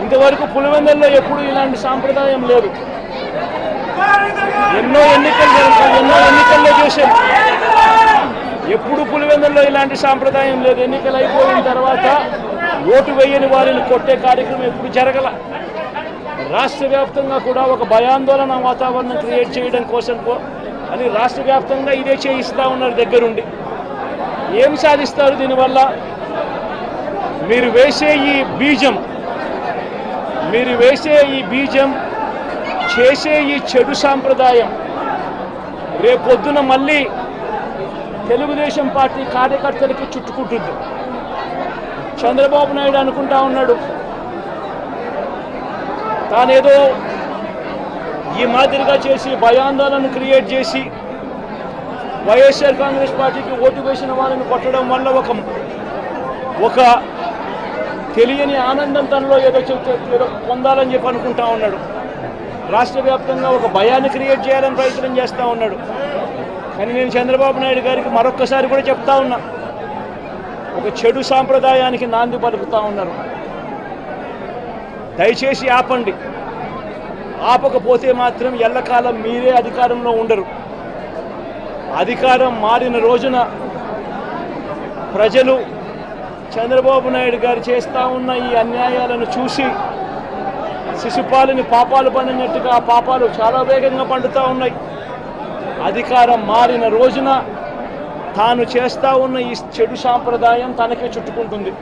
ఇంతవరకు పులివెందుల్లో ఎప్పుడు ఇలాంటి సాంప్రదాయం లేదు. ఎన్నో ఎన్నికలు జరుగుతాయి ఎన్నో ఎన్నికల్లో చూసాం ఎప్పుడు పులివెందుల్లో ఇలాంటి సాంప్రదాయం లేదు. ఎన్నికలు అయిపోయిన తర్వాత ఓటు వేయని వారిని కొట్టే కార్యక్రమం ఎప్పుడు జరగల. రాష్ట్ర వ్యాప్తంగా కూడా ఒక భయాందోళన వాతావరణం క్రియేట్ చేయడం కోసం అని రాష్ట్ర వ్యాప్తంగా ఇదే చేయిస్తూ ఉన్నారు దగ్గరుండి. ఏం సాధిస్తారు దీనివల్ల? మీరు వేసే ఈ బీజం మీరు వేసే ఈ బీజం చేసే ఈ చెడు సాంప్రదాయం రేపొద్దున మళ్ళీ తెలుగుదేశం పార్టీ కార్యకర్తలకి చుట్టుకుంటుంది. చంద్రబాబు నాయుడు అనుకుంటా ఉన్నాడు. తానేదో ఈ మాదిరిగా చేసి భయాందోళన క్రియేట్ చేసి వైఎస్ఆర్ కాంగ్రెస్ పార్టీకి ఓటు వేసిన వాళ్ళని కొట్టడం వల్ల ఒక ఒక తెలియని ఆనందం తనలో ఏదో ఏదో పొందాలని చెప్పి అనుకుంటా ఉన్నాడు. రాష్ట్ర వ్యాప్తంగా ఒక భయాన్ని క్రియేట్ చేయాలని ప్రయత్నం చేస్తూ ఉన్నాడు. కానీ నేను చంద్రబాబు నాయుడు గారికి మరొక్కసారి కూడా చెప్తా ఉన్నా. ఒక చెడు సాంప్రదాయానికి నాంది పలుకుతా ఉన్నారు. దయచేసి ఆపండి. ఆపకపోతే మాత్రం ఎల్లకాలం మీరే అధికారంలో ఉండరు. అధికారం మారిన రోజున ప్రజలు చంద్రబాబు నాయుడు గారు చేస్తూ ఉన్న ఈ అన్యాయాలను చూసి శిశుపాలని పాపాలు పండినట్టుగా ఆ పాపాలు చాలా వేగంగా పండుతూ ఉన్నాయి. అధికారం మారిన రోజున తాను చేస్తూ ఉన్న ఈ చెడు సాంప్రదాయం తనకే చుట్టుకుంటుంది.